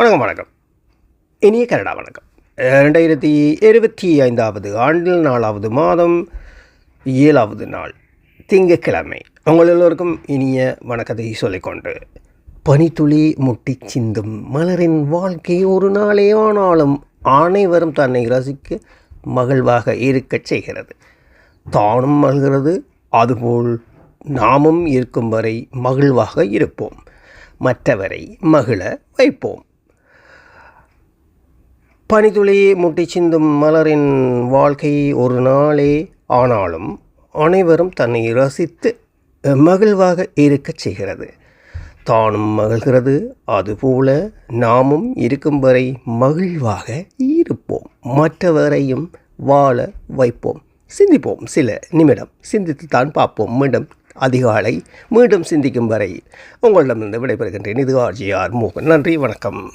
வணக்கம் வணக்கம். இனிய கனடா வணக்கம். ரெண்டாயிரத்தி இருபத்தி ஐந்தாவது ஆண்டில் நாலாவது மாதம் ஏழாவது நாள் திங்கட்கிழமை. உங்கள் எல்லோருக்கும் இனிய வணக்கத்தை சொல்லிக்கொண்டு பனித்துளி முட்டி சிந்தும் மலரின் வாழ்க்கை ஒரு நாளே ஆனாலும் அனைவரும் தன்னை ரசிக்க மகிழ்வாக இருக்கச் செய்கிறது. தானும் மகிழ்கிறது அதுபோல் நாமும் இருக்கும் வரை மகிழ்வாக இருப்போம். மற்றவரை மகிழ வைப்போம். பனித்துளி முட்டி சிந்தும் மலரின் வாழ்க்கை ஒரு நாளே ஆனாலும் அனைவரும் தன்னை ரசித்து மகிழ்வாக இருக்கச் செய்கிறது. தானும் மகிழ்கிறது. அதுபோல நாமும் இருக்கும் வரை மகிழ்வாக இருப்போம். மற்றவரையும் வாழ வைப்போம். சிந்திப்போம். சில நிமிடம் சிந்தித்து தான் பார்ப்போம். மீண்டும் அதிகாலை மீண்டும் சிந்திக்கும் வரை உங்களிடமிருந்து விடைபெறுகின்றேன். இது ஆர்ஜிஆர் மோகன். நன்றி. வணக்கம்.